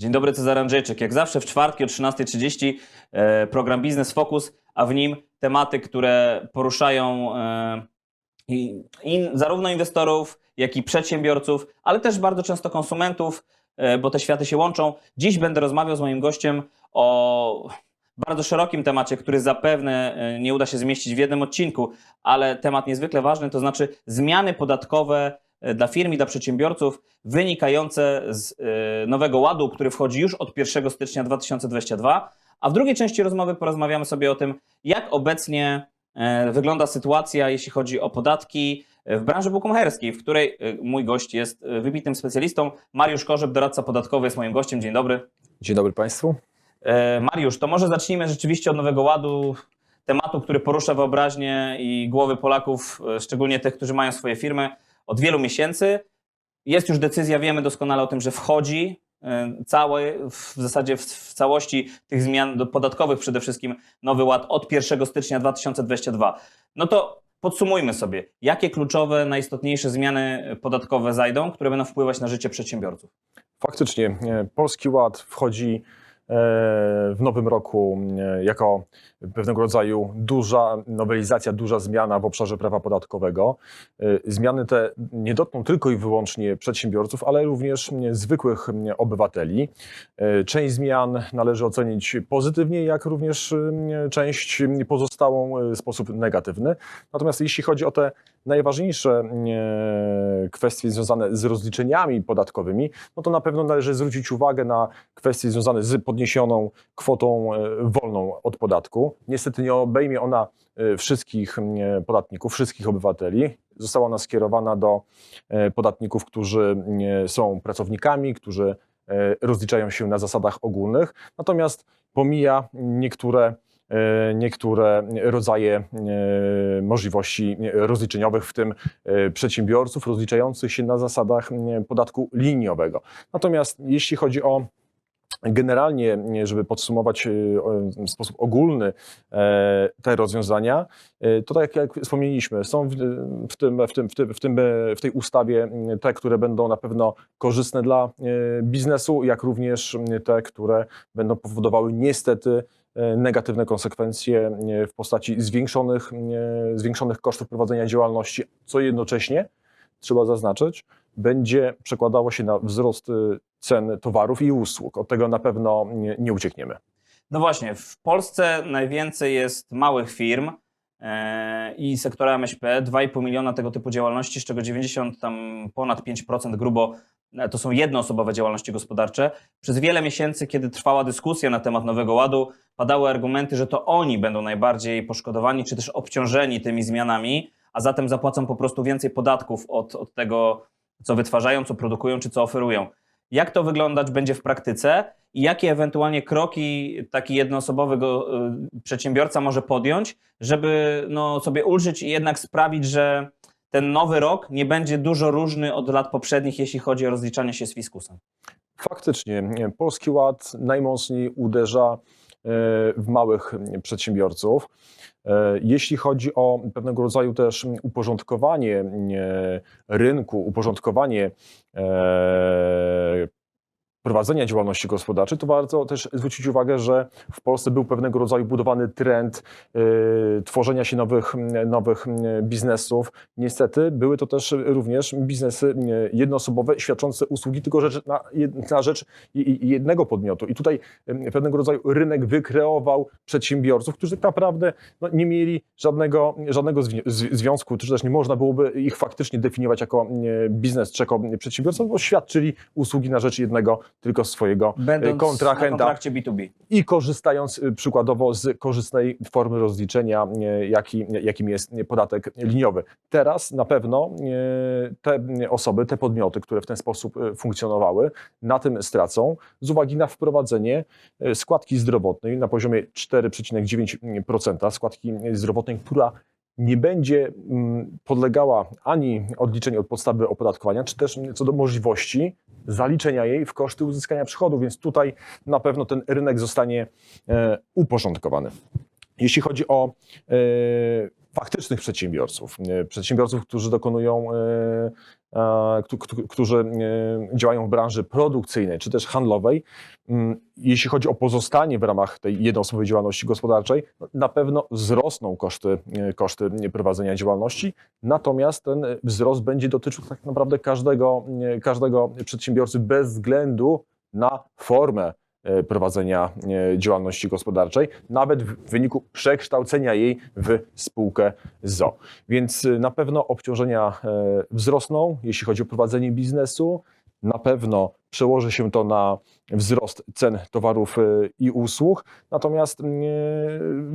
Dzień dobry, Cezary Andrzejczyk. Jak zawsze w czwartki o 13.30 e, program Biznes Focus, a w nim tematy, które poruszają e, zarówno inwestorów, jak i przedsiębiorców, ale też bardzo często konsumentów, e, bo te światy się łączą. Dziś będę rozmawiał z moim gościem o bardzo szerokim temacie, który zapewne nie uda się zmieścić w jednym odcinku, ale temat niezwykle ważny, to znaczy zmiany podatkowe dla firm i dla przedsiębiorców wynikające z e, nowego ładu, który wchodzi już od 1 stycznia 2022. A w drugiej części rozmowy porozmawiamy sobie o tym, jak obecnie e, wygląda sytuacja, jeśli chodzi o podatki e, w branży bukmacherskiej, w której e, mój gość jest e, wybitnym specjalistą. Mariusz Korzeb, doradca podatkowy, jest moim gościem. Dzień dobry. Dzień dobry Państwu. E, Mariusz, to może zacznijmy rzeczywiście od Nowego Ładu, tematu, który porusza wyobraźnię i głowy Polaków, e, szczególnie tych, którzy mają swoje firmy, od wielu miesięcy. Jest już decyzja, wiemy doskonale o tym, że wchodzi e, cały, w zasadzie w, w całości tych zmian podatkowych przede wszystkim Nowy Ład od 1 stycznia 2022. No to podsumujmy sobie, jakie kluczowe, najistotniejsze zmiany podatkowe zajdą, które będą wpływać na życie przedsiębiorców. Faktycznie e, Polski Ład wchodzi w nowym roku e, jako pewnego rodzaju duża nowelizacja, duża zmiana w obszarze prawa podatkowego. E, Zmiany te nie dotkną tylko i wyłącznie przedsiębiorców, ale również e, zwykłych e, obywateli. E, Część zmian należy ocenić pozytywnie, jak również e, część pozostałą e, w sposób negatywny. Natomiast jeśli chodzi o te najważniejsze e, kwestie związane z rozliczeniami podatkowymi, no to na pewno należy zwrócić uwagę na kwestie związane z podniesioną kwotą e, wolną od podatku. Niestety nie obejmie ona e, wszystkich podatników, wszystkich obywateli. Została ona skierowana do podatników, którzy są pracownikami, którzy rozliczają się na zasadach ogólnych, natomiast pomija niektóre niektóre rodzaje e, możliwości rozliczeniowych, w tym e, przedsiębiorców rozliczających się na zasadach podatku liniowego. Natomiast jeśli chodzi o generalnie, żeby podsumować e, w sposób ogólny e, te rozwiązania, e, to tak jak wspomnieliśmy, są w, tym, w, tym, w, tym, w, tym, e, w tej ustawie te, które będą na pewno korzystne dla e, biznesu, jak również te, które będą powodowały niestety e, negatywne konsekwencje e, w postaci zwiększonych, e, zwiększonych kosztów prowadzenia działalności, co jednocześnie, trzeba zaznaczyć, będzie przekładało się na wzrost e, cen towarów i usług. Od tego na pewno nie, nie uciekniemy. No właśnie, w Polsce najwięcej jest małych firm e, i sektora MŚP, 2,5 miliona tego typu działalności, z czego 90, tam ponad 5% grubo e, to są jednoosobowe działalności gospodarcze. Przez wiele miesięcy, kiedy trwała dyskusja na temat Nowego Ładu, padały argumenty, że to oni będą najbardziej poszkodowani czy też obciążeni tymi zmianami, a zatem zapłacą po prostu więcej podatków od, od tego, co wytwarzają, co produkują czy co oferują. Jak to wyglądać będzie w praktyce i jakie ewentualnie kroki taki jednoosobowy go, y, przedsiębiorca może podjąć, żeby no, sobie ulżyć i jednak sprawić, że ten nowy rok nie będzie dużo różny od lat poprzednich, jeśli chodzi o rozliczanie się z fiskusem. Faktycznie, nie, Polski Ład najmocniej uderza e, w małych przedsiębiorców. E, Jeśli chodzi o pewnego rodzaju też uporządkowanie rynku, uporządkowanie e, prowadzenia działalności gospodarczej, to warto też zwrócić uwagę, że w Polsce był pewnego rodzaju budowany trend e, tworzenia się nowych, nowych m, biznesów. Niestety były to też również biznesy m, jednoosobowe, świadczące usługi tylko na, na rzecz jednego podmiotu. I tutaj pewnego rodzaju rynek wykreował przedsiębiorców, którzy tak naprawdę no, nie mieli żadnego, żadnego zwi- zwi- związku, czy też nie można byłoby ich faktycznie definiować jako biznes czy jako przedsiębiorców, bo świadczyli usługi na rzecz jednego tylko swojego e, Będąc kontrahenta kontrakcie B2B. i korzystając y, przykładowo z korzystnej formy rozliczenia, y, jaki, jakim jest podatek liniowy. Teraz na pewno te osoby, te podmioty, które w ten sposób funkcjonowały, na tym stracą z uwagi na wprowadzenie składki zdrowotnej na poziomie 4,9% składki zdrowotnej, która nie będzie mm, podlegała ani odliczeniu od podstawy opodatkowania, czy też co do możliwości zaliczenia jej w koszty uzyskania przychodu, więc tutaj na pewno ten rynek zostanie e, uporządkowany. Jeśli chodzi o e, faktycznych przedsiębiorców, e, przedsiębiorców, którzy dokonują, e, któ- któ- którzy e, działają w branży produkcyjnej czy też handlowej. Mm, Jeśli chodzi o pozostanie w ramach tej jednoosobowej działalności gospodarczej, no, na pewno wzrosną koszty, koszty prowadzenia działalności, natomiast ten wzrost będzie dotyczył tak naprawdę każdego, każdego przedsiębiorcy bez względu na formę prowadzenia e, działalności gospodarczej, nawet w wyniku przekształcenia jej w spółkę ZO. Więc e, na pewno obciążenia e, wzrosną, jeśli chodzi o prowadzenie biznesu. Na pewno przełoży się to na wzrost cen towarów e, i usług. Natomiast mm, e,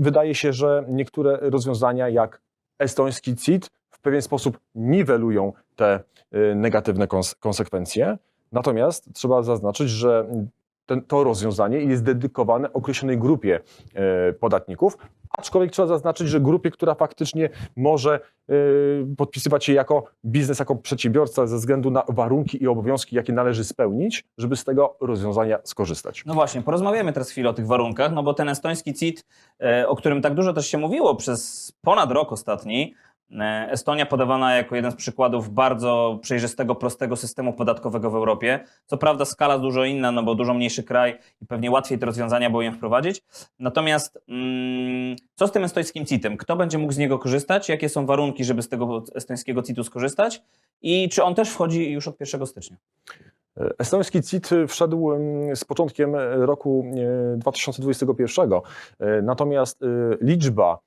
wydaje się, że niektóre rozwiązania, jak estoński CIT, w pewien sposób niwelują te e, negatywne kons- konsekwencje. Natomiast trzeba zaznaczyć, że ten, to rozwiązanie jest dedykowane określonej grupie e, podatników, aczkolwiek trzeba zaznaczyć, że grupie, która faktycznie może e, podpisywać się jako biznes, jako przedsiębiorca ze względu na warunki i obowiązki, jakie należy spełnić, żeby z tego rozwiązania skorzystać. No właśnie, porozmawiamy teraz chwilę o tych warunkach, no bo ten estoński CIT, e, o którym tak dużo też się mówiło przez ponad rok ostatni, Estonia podawana jako jeden z przykładów bardzo przejrzystego, prostego systemu podatkowego w Europie. Co prawda skala dużo inna, no bo dużo mniejszy kraj i pewnie łatwiej te rozwiązania było ją wprowadzić. Natomiast mm, co z tym estońskim CIT-em? Kto będzie mógł z niego korzystać? Jakie są warunki, żeby z tego estońskiego CIT-u skorzystać? I czy on też wchodzi już od 1 stycznia? Estoński CIT wszedł em, z początkiem roku e, 2021, e, natomiast e, liczba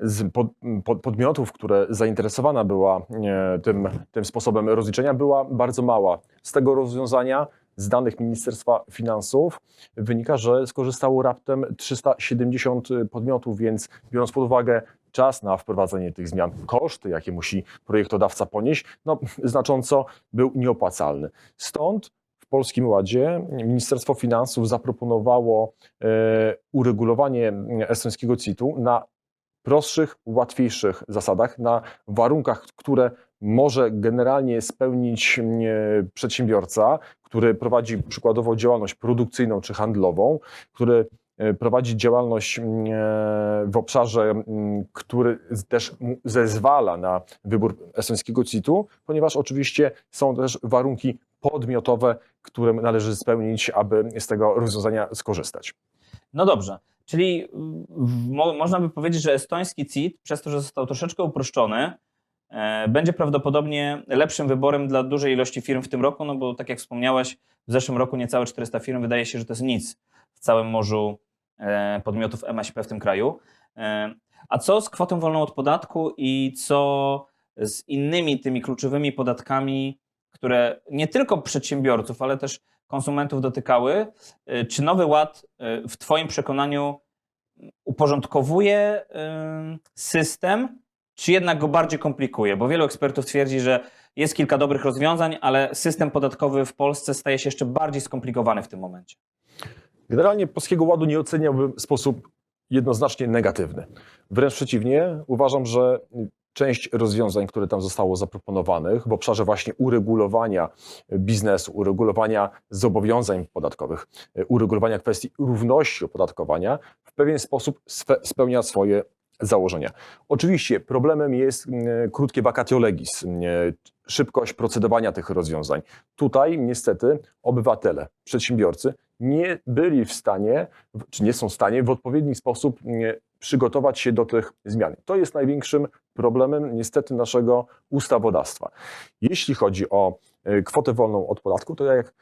z pod, pod, podmiotów, które zainteresowana była e, tym, tym sposobem rozliczenia, była bardzo mała. Z tego rozwiązania, z danych Ministerstwa Finansów, wynika, że skorzystało raptem 370 podmiotów, więc biorąc pod uwagę czas na wprowadzenie tych zmian, koszty, jakie musi projektodawca ponieść, no, znacząco był nieopłacalny. Stąd w Polskim Ładzie Ministerstwo Finansów zaproponowało e, uregulowanie estońskiego CIT-u na prostszych, łatwiejszych zasadach, na warunkach, które może generalnie spełnić e, przedsiębiorca, który prowadzi przykładowo działalność produkcyjną czy handlową, który e, prowadzi działalność mm, e, w obszarze, mm, który też zezwala na wybór estońskiego CIT-u, ponieważ oczywiście są też warunki podmiotowe, które należy spełnić, aby z tego rozwiązania skorzystać. No dobrze, czyli można by powiedzieć, że estoński CIT, przez to, że został troszeczkę uproszczony, e, będzie prawdopodobnie lepszym wyborem dla dużej ilości firm w tym roku, no bo tak jak wspomniałeś, w zeszłym roku niecałe 400 firm, wydaje się, że to jest nic w całym morzu e, podmiotów MŚP w tym kraju. E, a co z kwotą wolną od podatku i co z innymi tymi kluczowymi podatkami, które nie tylko przedsiębiorców, ale też konsumentów dotykały? Y, Czy Nowy Ład y, w Twoim przekonaniu uporządkowuje y, system, czy jednak go bardziej komplikuje? Bo wielu ekspertów twierdzi, że jest kilka dobrych rozwiązań, ale system podatkowy w Polsce staje się jeszcze bardziej skomplikowany w tym momencie. Generalnie Polskiego Ładu nie oceniałbym w sposób jednoznacznie negatywny. Wręcz przeciwnie, uważam, że część rozwiązań, które tam zostało zaproponowanych w obszarze właśnie uregulowania biznesu, uregulowania zobowiązań podatkowych, uregulowania kwestii równości opodatkowania, w pewien sposób spełnia swoje założenia. Oczywiście problemem jest mm, krótkie vacatio legis, mm, szybkość procedowania tych rozwiązań. Tutaj niestety obywatele, przedsiębiorcy nie byli w stanie, czy nie są w stanie w odpowiedni sposób mm, przygotować się do tych zmian. To jest największym problemem niestety naszego ustawodawstwa. Jeśli chodzi o e, kwotę wolną od podatku, to jak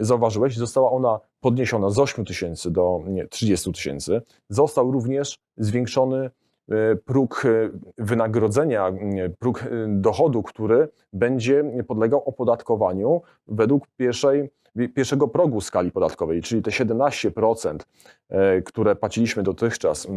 zauważyłeś, została ona podniesiona z 8 tysięcy do nie, 30 tysięcy. Został również zwiększony e, próg e, wynagrodzenia, próg dochodu, który będzie podlegał opodatkowaniu według pierwszej, pierwszego progu skali podatkowej, czyli te 17%, e, które płaciliśmy dotychczas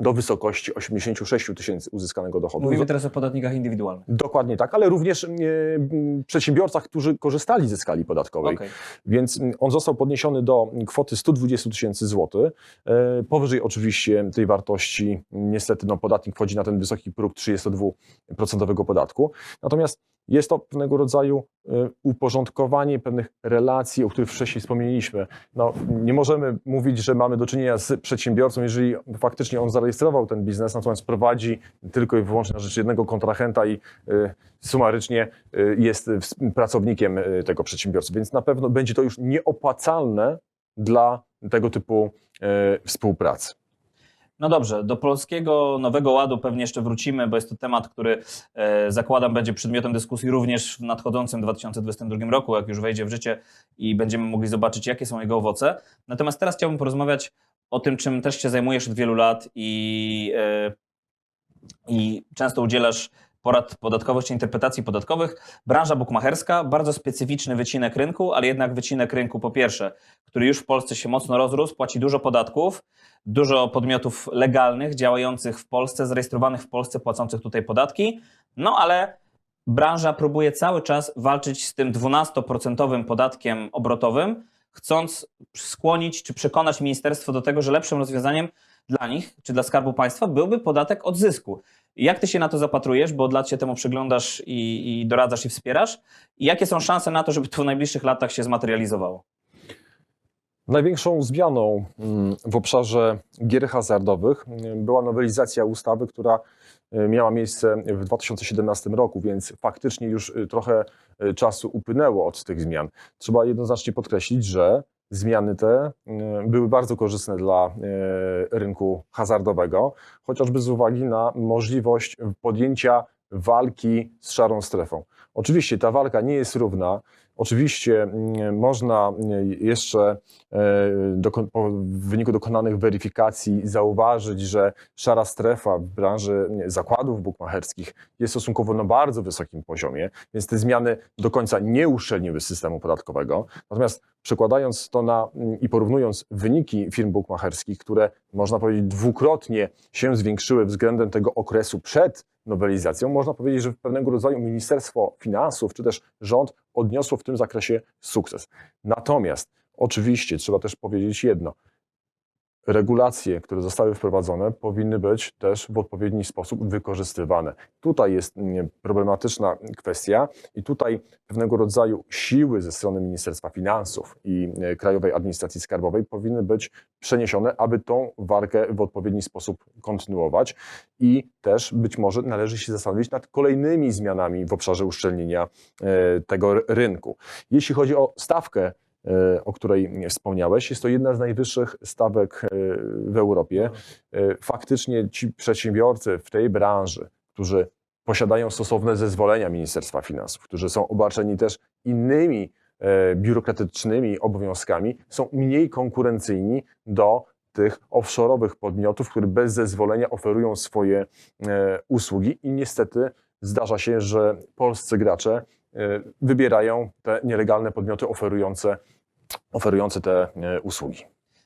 do wysokości 86 tysięcy uzyskanego dochodu. Mówimy teraz o podatnikach indywidualnych. Dokładnie tak, ale również e, m, przedsiębiorcach, którzy korzystali ze skali podatkowej. Okej. Więc mm, on został podniesiony do kwoty 120 tysięcy złotych. E, Powyżej oczywiście tej wartości niestety no, podatnik wchodzi na ten wysoki próg 32% podatku. Natomiast Jest to pewnego rodzaju y, uporządkowanie pewnych relacji, o których wcześniej wspomnieliśmy. No, nie możemy mówić, że mamy do czynienia z przedsiębiorcą, jeżeli faktycznie on zarejestrował ten biznes, natomiast prowadzi tylko i wyłącznie na rzecz jednego kontrahenta i y, sumarycznie y, jest pracownikiem tego przedsiębiorcy. Więc na pewno będzie to już nieopłacalne dla tego typu współpracy. No dobrze, do polskiego Nowego Ładu pewnie jeszcze wrócimy, bo jest to temat, który e, zakładam będzie przedmiotem dyskusji również w nadchodzącym 2022 roku, jak już wejdzie w życie i będziemy mogli zobaczyć, jakie są jego owoce. Natomiast teraz chciałbym porozmawiać o tym, czym też się zajmujesz od wielu lat i, e, i często udzielasz porad podatkowych czy interpretacji podatkowych. Branża bukmacherska, bardzo specyficzny wycinek rynku, ale jednak wycinek rynku po pierwsze, który już w Polsce się mocno rozrósł, płaci dużo podatków, dużo podmiotów legalnych działających w Polsce, zarejestrowanych w Polsce, płacących tutaj podatki. No ale branża próbuje cały czas walczyć z tym 12% podatkiem obrotowym, chcąc skłonić czy przekonać ministerstwo do tego, że lepszym rozwiązaniem dla nich czy dla Skarbu Państwa byłby podatek od zysku. Jak ty się na to zapatrujesz, bo od lat się temu przyglądasz i, i doradzasz i wspierasz? I jakie są szanse na to, żeby to w najbliższych latach się zmaterializowało? Największą zmianą mm, w obszarze gier hazardowych mm, była nowelizacja ustawy, która y, miała miejsce w 2017 roku, więc faktycznie już y, trochę y, czasu upłynęło od tych zmian. Trzeba jednoznacznie podkreślić, że zmiany te y, były bardzo korzystne dla y, rynku hazardowego, chociażby z uwagi na możliwość podjęcia walki z szarą strefą. Oczywiście ta walka nie jest równa. Oczywiście mm, można y, jeszcze e, w wyniku dokonanych weryfikacji zauważyć, że szara strefa w branży nie, zakładów bukmacherskich jest stosunkowo na bardzo wysokim poziomie, więc te zmiany do końca nie uszczelniły systemu podatkowego. Natomiast przekładając to na mm, i porównując wyniki firm bukmacherskich, które można powiedzieć dwukrotnie się zwiększyły względem tego okresu przed nowelizacją, można powiedzieć, że pewnego rodzaju Ministerstwo Finansów czy też rząd odniosło w tym zakresie sukces. Natomiast oczywiście trzeba też powiedzieć jedno. Regulacje, które zostały wprowadzone, powinny być też w odpowiedni sposób wykorzystywane. Tutaj jest mm, problematyczna kwestia i tutaj pewnego rodzaju siły ze strony Ministerstwa Finansów i e, Krajowej Administracji Skarbowej powinny być przeniesione, aby tą walkę w odpowiedni sposób kontynuować i też być może należy się zastanowić nad kolejnymi zmianami w obszarze uszczelnienia e, tego rynku. Jeśli chodzi o stawkę, o której wspomniałeś, jest to jedna z najwyższych stawek e, w Europie. E, Faktycznie ci przedsiębiorcy w tej branży, którzy posiadają stosowne zezwolenia Ministerstwa Finansów, którzy są obarczeni też innymi e, biurokratycznymi obowiązkami, są mniej konkurencyjni do tych offshore'owych podmiotów, które bez zezwolenia oferują swoje e, usługi. I niestety zdarza się, że polscy gracze e, wybierają te nielegalne podmioty oferujące, oferujące te e, usługi.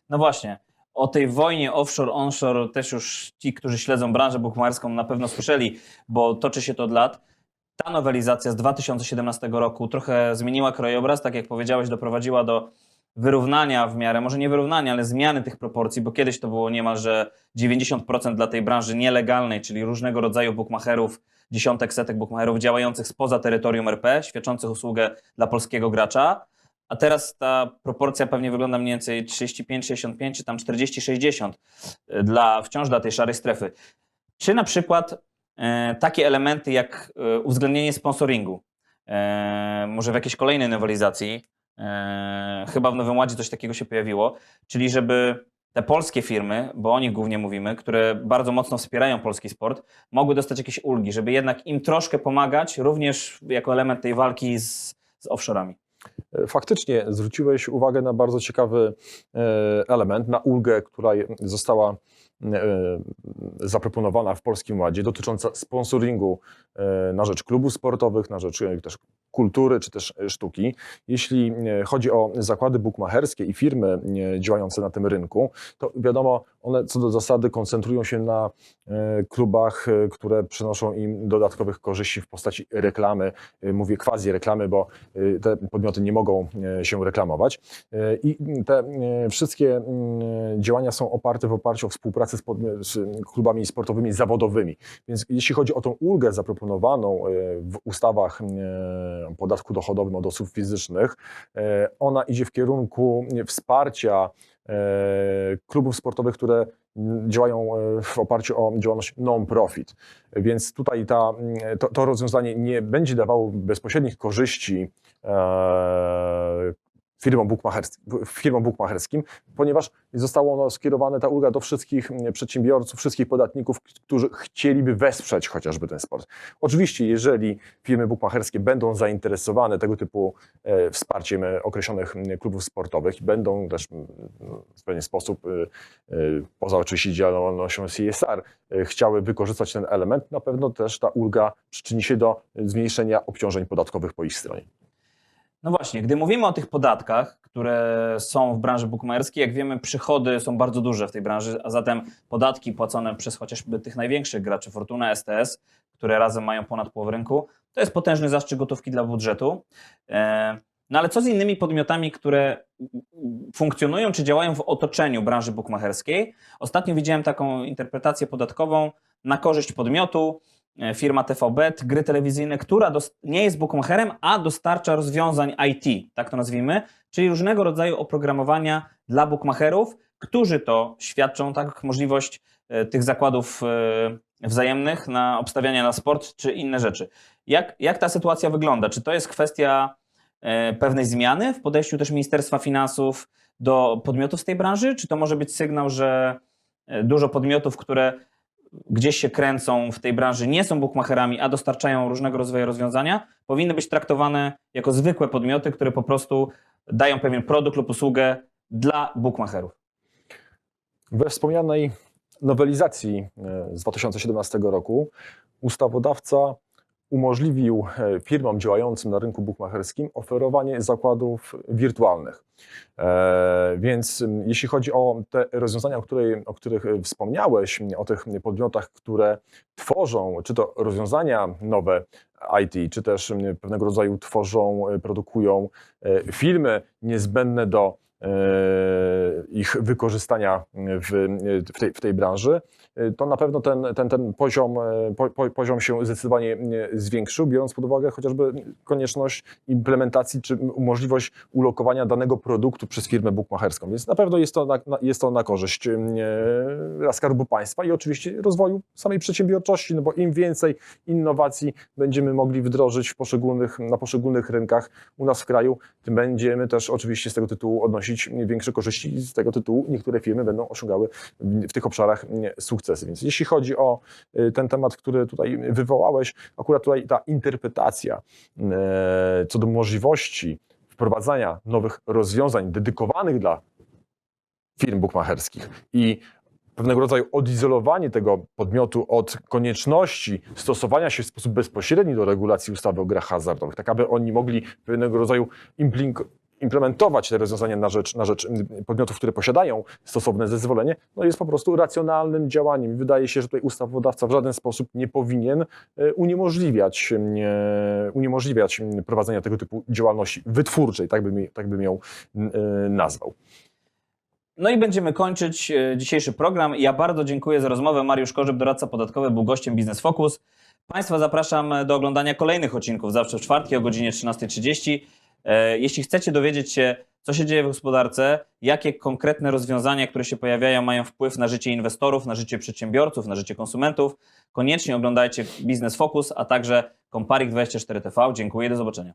No właśnie, o tej wojnie offshore-onshore też już ci, którzy śledzą branżę bukmacherską na pewno słyszeli, bo toczy się to od lat. Ta nowelizacja z 2017 roku trochę zmieniła krajobraz, tak jak powiedziałeś, doprowadziła do wyrównania w miarę, może nie wyrównania, ale zmiany tych proporcji, bo kiedyś to było niemalże 90% dla tej branży nielegalnej, czyli różnego rodzaju bukmacherów, dziesiątek, setek bukmacherów działających spoza terytorium RP, świadczących usługę dla polskiego gracza. A teraz ta proporcja pewnie wygląda mniej więcej 35-65 czy tam 40-60 y, dla, wciąż dla tej szarej strefy. Czy na przykład e, takie elementy jak e, uwzględnienie sponsoringu, e, może w jakiejś kolejnej nowelizacji, e, chyba w Nowym Ładzie coś takiego się pojawiło, czyli żeby te polskie firmy, bo o nich głównie mówimy, które bardzo mocno wspierają polski sport, mogły dostać jakieś ulgi, żeby jednak im troszkę pomagać, również jako element tej walki z, z offshore'ami. Faktycznie zwróciłeś uwagę na bardzo ciekawy e, element, na ulgę, która została e, zaproponowana w Polskim Ładzie, dotycząca sponsoringu e, na rzecz klubów sportowych, na rzecz e, też kultury czy też e, sztuki. Jeśli e, chodzi o zakłady bukmacherskie i firmy e, działające na tym rynku, to wiadomo, one co do zasady koncentrują się na e, klubach, e, które przynoszą im dodatkowych korzyści w postaci reklamy. E, Mówię quasi reklamy, bo te podmioty nie mogą się reklamować. I te wszystkie mm, działania są oparte w oparciu o współpracę z, podmi- z klubami sportowymi zawodowymi. Więc jeśli chodzi o tą ulgę zaproponowaną w ustawach o podatku dochodowym od osób fizycznych, ona idzie w kierunku wsparcia klubów sportowych, które działają e, w oparciu o działalność non-profit. Więc tutaj ta, to, to rozwiązanie nie będzie dawało bezpośrednich korzyści e, firmom, bukmacherskim, firmom bukmacherskim, ponieważ zostało ono skierowane, ta ulga do wszystkich mm, przedsiębiorców, wszystkich podatników, którzy chcieliby wesprzeć chociażby ten sport. Oczywiście, jeżeli firmy bukmacherskie będą zainteresowane tego typu e, wsparciem e, określonych mm, klubów sportowych i będą też mm, w pewien sposób, e, e, poza oczywiście działalnością CSR, e, chciały wykorzystać ten element, na pewno też ta ulga przyczyni się do zmniejszenia obciążeń podatkowych po ich stronie. No właśnie, gdy mówimy o tych podatkach, które są w branży bukmacherskiej, jak wiemy, przychody są bardzo duże w tej branży, a zatem podatki płacone przez chociażby tych największych graczy, Fortuna, STS, które razem mają ponad połowę rynku, to jest potężny zastrzyk gotówki dla budżetu. E, No ale co z innymi podmiotami, które funkcjonują czy działają w otoczeniu branży bukmacherskiej? Ostatnio widziałem taką interpretację podatkową na korzyść podmiotu, firma TVBet, gry telewizyjne, która nie jest bookmacherem, a dostarcza rozwiązań IT, tak to nazwijmy, czyli różnego rodzaju oprogramowania dla bookmacherów, którzy to świadczą tak możliwość e, tych zakładów e, wzajemnych na obstawiania na sport czy inne rzeczy. Jak, jak ta sytuacja wygląda? Czy to jest kwestia e, pewnej zmiany w podejściu też Ministerstwa Finansów do podmiotów z tej branży? Czy to może być sygnał, że e, dużo podmiotów, które gdzieś się kręcą w tej branży, nie są bookmacherami, a dostarczają różnego rodzaju rozwiązania, powinny być traktowane jako zwykłe podmioty, które po prostu dają pewien produkt lub usługę dla bookmacherów. We wspomnianej nowelizacji e, z 2017 roku ustawodawca umożliwił e, firmom działającym na rynku bukmacherskim oferowanie zakładów wirtualnych. E, Więc jeśli chodzi o te rozwiązania, o, której, o których e, wspomniałeś, o tych podmiotach, które tworzą, czy to rozwiązania nowe IT, czy też pewnego rodzaju tworzą, produkują filmy niezbędne do ich wykorzystania w, w, tej, w tej branży, to na pewno ten, ten, ten poziom, e, po, po, poziom się zdecydowanie e, zwiększył, biorąc pod uwagę chociażby konieczność implementacji czy możliwość ulokowania danego produktu przez firmę bukmacherską. Więc na pewno jest to na, jest to na korzyść e, Skarbu Państwa i oczywiście rozwoju samej przedsiębiorczości, no bo im więcej innowacji będziemy mogli wdrożyć w poszczególnych, na poszczególnych rynkach u nas w kraju, tym będziemy też oczywiście z tego tytułu odnosić większe korzyści z tego tytułu niektóre firmy będą osiągały w tych obszarach sukcesy. Więc jeśli chodzi o y, ten temat, który tutaj wywołałeś, akurat tutaj ta interpretacja e, co do możliwości wprowadzania nowych rozwiązań dedykowanych dla firm bukmacherskich i pewnego rodzaju odizolowanie tego podmiotu od konieczności stosowania się w sposób bezpośredni do regulacji ustawy o grach hazardowych, tak aby oni mogli pewnego rodzaju implementować te rozwiązania na rzecz, na rzecz podmiotów, które posiadają stosowne zezwolenie, no jest po prostu racjonalnym działaniem. Wydaje się, że tutaj ustawodawca w żaden sposób nie powinien e, uniemożliwiać, e, uniemożliwiać prowadzenia tego typu działalności wytwórczej, tak bym, tak bym ją e, nazwał. No i będziemy kończyć e, dzisiejszy program. Ja bardzo dziękuję za rozmowę. Mariusz Korzyb, doradca podatkowy, był gościem Biznes Focus. Państwa zapraszam do oglądania kolejnych odcinków zawsze w czwartki o godzinie 13.30. E, Jeśli chcecie dowiedzieć się, co się dzieje w gospodarce, jakie konkretne rozwiązania, które się pojawiają, mają wpływ na życie inwestorów, na życie przedsiębiorców, na życie konsumentów, koniecznie oglądajcie Biznes Focus, a także Comparik24 TV. Dziękuję, do zobaczenia.